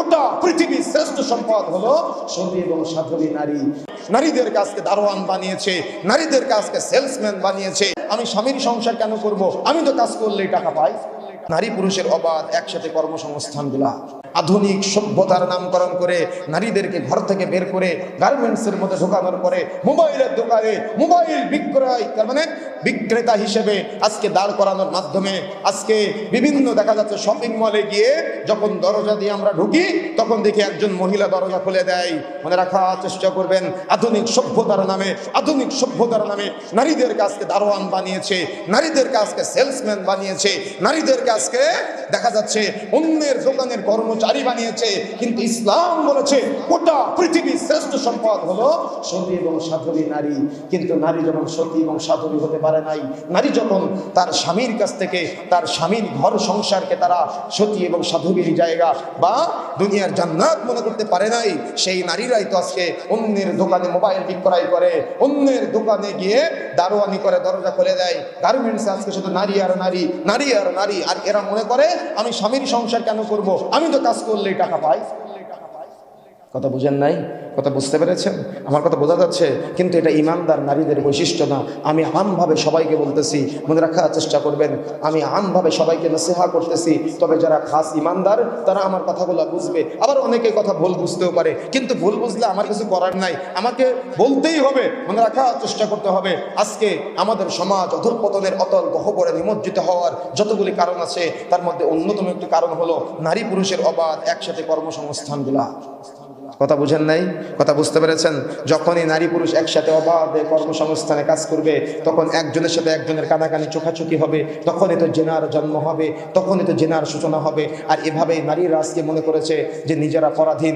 গোটা পৃথিবীর শ্রেষ্ঠ সম্পদ হলো সতী এবং সাধবী নারী। নারীদের কাজকে দারোয়ান বানিয়েছে, নারীদের কাজকে সেলসম্যান বানিয়েছে। আমি স্বামীর সংসার কেন করব? আমি তো কাজ করলেই টাকা পাই। নারী পুরুষের অবাধ একসাথে কর্মসংস্থান দিলা আধুনিক সভ্যতার নামকরণ করে নারীদেরকে ঘর থেকে বের করে গার্মেন্টসের মধ্যে ঢোকানোর পরে মোবাইলের দোকানে মোবাইল বিক্রয়, তার মানে বিক্রেতা হিসেবে আজকে দাঁড় করানোর মাধ্যমে আজকে বিভিন্ন দেখা যাচ্ছে শপিং মলে গিয়ে যখন দরজা দিয়ে আমরা ঢুকি, তখন দেখি একজন মহিলা দরজা খুলে দেয়। মনে রাখার চেষ্টা করবেন, আধুনিক সভ্যতার নামে, আধুনিক সভ্যতার নামে নারীদের কাজকে দারোয়ান বানিয়েছে নারীদের কাজকে সেলসম্যান বানিয়েছে নারীদের কাজকে দেখা যাচ্ছে অন্যের দোকানের কর্মচারী বানিয়েছে। কিন্তু ইসলাম বলেছে, গোটা পৃথিবীর শ্রেষ্ঠ সম্পদ হলো সতী এবং সাধবী নারী। কিন্তু নারী যখন সতী এবং সাধবী হতে পারে নাই, নারী যখন তার স্বামীর কাছ থেকে, তার স্বামীর ঘর সংসারকে তারা সতী এবং সাধবীর জায়গা বা দুনিয়ার জান্নাত মনে করতে পারে নাই, সেই নারীরাই তো আজকে অন্যের দোকানে মোবাইল বিক্রয় করে, অন্যের দোকানে গিয়ে দারোয়ানি করে, দরজা খুলে দেয়। গার্মেন্টস আজকে শুধু নারী আর নারী নারী আর নারী। আর এরা মনে করে, আমি স্বামীর সংসার কেন করব? আমি তো কাজ করলেই টাকা পাই কথা বুঝেন নাই? কথা বুঝতে পেরেছেন? আমার কথা বোঝা যাচ্ছে, কিন্তু এটা ইমানদার নারীদের বৈশিষ্ট্য না। আমি আমভাবে সবাইকে বলতেছি, মনে রাখার চেষ্টা করবেন, আমি আমভাবে সবাইকে নসিহা করতেছি, তবে যারা খাস ইমানদার, তারা আমার কথাগুলো বুঝবে। আবার অনেকে কথা ভুল বুঝতেও পারে, কিন্তু ভুল বুঝলে আমার কিছু করার নাই। আমাকে বলতেই হবে, মনে রাখার চেষ্টা করতে হবে। আজকে আমাদের সমাজ অধঃপতনের অতল গহ্বরে নিমজ্জিত হওয়ার যতগুলি কারণ আছে, তার মধ্যে অন্যতম একটি কারণ হলো নারী পুরুষের অবাধ একসাথে কর্মসংস্থানগুলা। কথা বুঝেন নাই? কথা বুঝতে পেরেছেন? যখনই নারী পুরুষ একসাথে অবাধে কর্মসংস্থানে কাজ করবে, তখন একজনের সাথে একজনের কানাকানি চোখাচোখি হবে, তখনই তো জেনার জন্ম হবে, তখনই তো জেনার সূচনা হবে। আর এভাবেই নারীরা আজকে মনে করেছে যে নিজেরা পরাধীন।